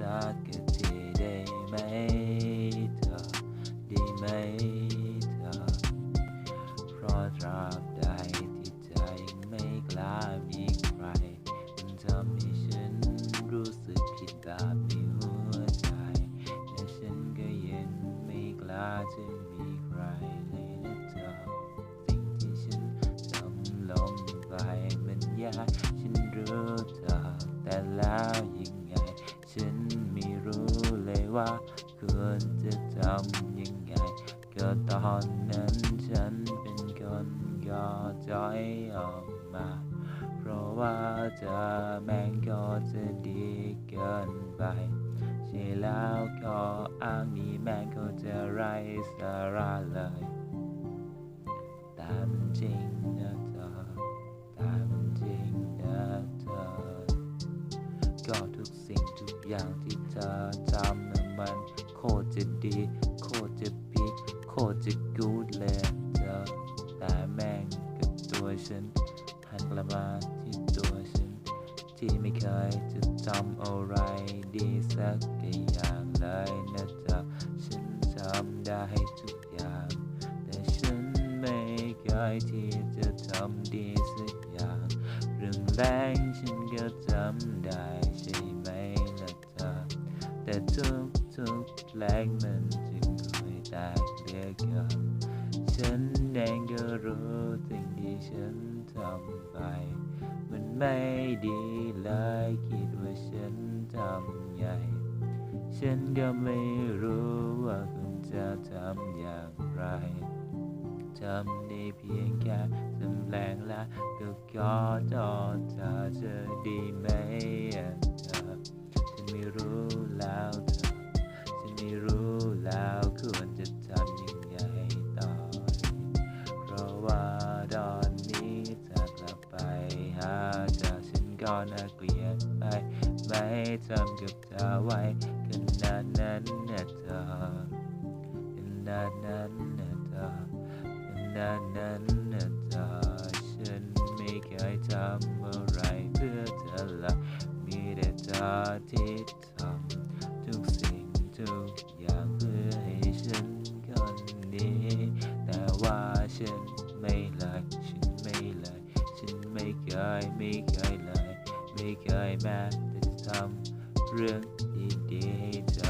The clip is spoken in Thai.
สักทีได้ไหมเธอได้ไหมเธอ เพราะตราบใดที่ใจไม่กล้ามีใคร มันทำให้ฉันรู้สึกผิดแบบในหัวใจแต่ฉันก็ยังไม่กล้าจะมีใครเลยนะเธอ สิ่งที่ฉันทำลงไปมันยากฉันรู้เธอ แต่แล้วยังไง ฉันไม่รู้เลยว่าควรจะทำยังไง ก็ตอนนั้นฉันเป็นคนย่อจอยออกมา เพราะว่าเธอแม่งก็จะดีเกินไปใช่แล้วก็อ้างนี้แม่งก็จะไรสาระเลย ทุกสิ่งทุกอย่างที่เธอทำนั้นมันโคตรจะดี โคตรจะพีโคตรจะกูดเลยเธอแต่แม่งกับตัวฉันหันกลับมาที่ตัวฉัน ที่ไม่เคยจะทำอะไรดีสักอย่างเลยนะเธอฉันทำได้ทุกอย่าง แต่ฉันไม่เคยที่จะทำดีสักอย่าง เรื่องแรงฉันก็จำได้ แต่ทุกทุกๆแรงมันจึงคอยแตกเหลือเกินฉันเองก็รู้สิ่งที่ฉันทำไป มันไม่ดีเลยคิดว่าฉันทำใหญ่ ฉันก็ไม่รู้ว่าคุณจะทำอย่างไรทำได้เพียงแค่ทำแรงละก็กอดเธอจะดีไหม ไม่รู้แล้วเธอฉันไม่รู้แล้วควรจะทำยังไงต่อ เพราะว่าตอนนี้ถ้ากลับไปหาเธอฉันก็น่าเกลียดไป ไม่ทำกับเธอไว้ขนาดนั้นนะเธอขนาดนั้นนะเธอขนาดนั้นาที่ทำทุกสิ่งทุกอย่างเพื่อให้ฉันคนนี้ แต่ว่าฉันไม่เลยฉันไม่เลยฉันไม่เคยไม่เคยเลยไม่เคยแม้แต่ทำเรื่องดีๆให้เธอ